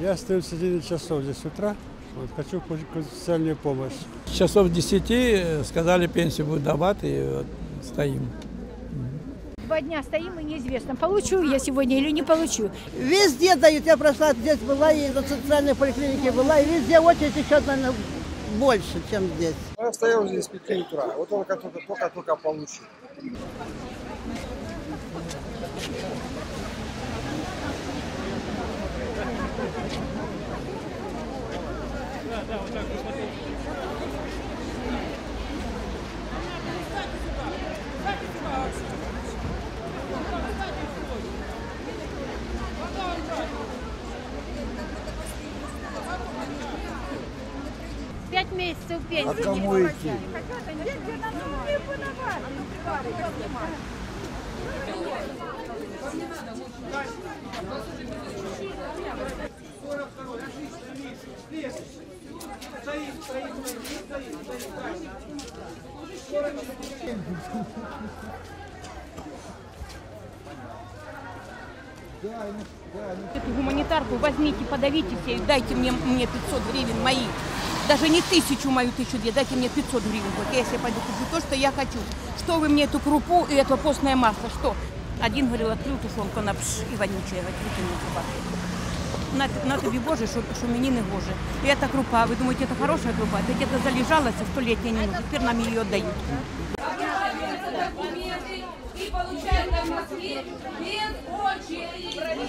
Я стою 11 часов здесь утра. Вот, хочу социальную помощь. С часов 10 э, сказали, пенсию будут давать, и вот стоим. Два дня стоим и неизвестно, получу я сегодня или не получу. Везде дают. Я прошла здесь была и на социальной поликлинике была, и везде очередь еще, наверное, больше, чем здесь. Я стоял здесь с 5 утра. Вот только только только только получил. Пять месяцев пенсии. А кому идти? Эту гуманитарку возьмите, подавите все, и дайте мне, мне 500 гривен мои Даже не тысячу мою, тысячу две, дайте мне 500 гривен. Вот я себе пойду куплю то, что я хочу. Что вы мне эту крупу и это постное масло, что? Один говорил, открыл тушонку, она пш, и вонючая, вот выкинул труба. На, на тобі Боже, що, що мені не гоже. І ця крупа, ви думаєте, це хороша крупа? Це где-то залежалася століття не нужно, тепер нам її віддають. документы и получают в Москве без очереди.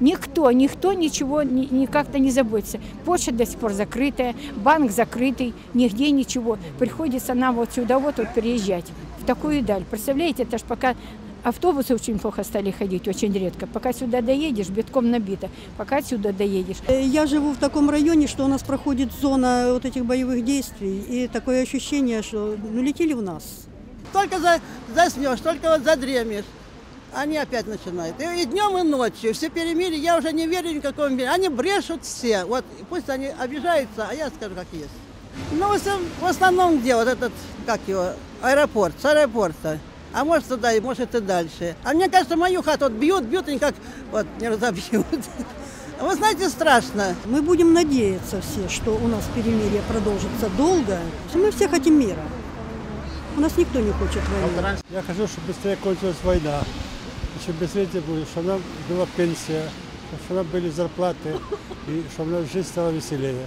Никто, никто ничего ни, как-то не заботится. Почта до сих пор закрытая, банк закрытый, нигде ничего. Приходится нам вот сюда вот, вот переезжать, такую даль. Представляете, это ж пока автобусы очень плохо стали ходить, очень редко. Пока сюда доедешь, битком набито. Пока сюда доедешь. Э, Я живу в таком районе, что у нас проходит зона вот этих боевых действий, и такое ощущение, что ну, летели в нас. Только за, заснешь, только вот задремешь. Они опять начинают. И, и днем, и ночью. Все перемирие. Я уже не верю никакому мире. Они брешут все. Вот пусть они обижаются, а я скажу, как есть. Ну, в основном где? Вот этот, как его, аэропорт, с аэропорта. А может туда, и может и дальше. А мне кажется, мою хату вот бьют, бьют, и никак вот не разобьют. Вы знаете, страшно. Мы будем надеяться все, что у нас перемирие продолжится долго. Мы все хотим мира. У нас никто не хочет войны. Я хочу, чтобы быстрее кончилась война. Чтобы быстрее было, чтобы нам была пенсия, чтобы нам были зарплаты, и чтобы нам жизнь стала веселее.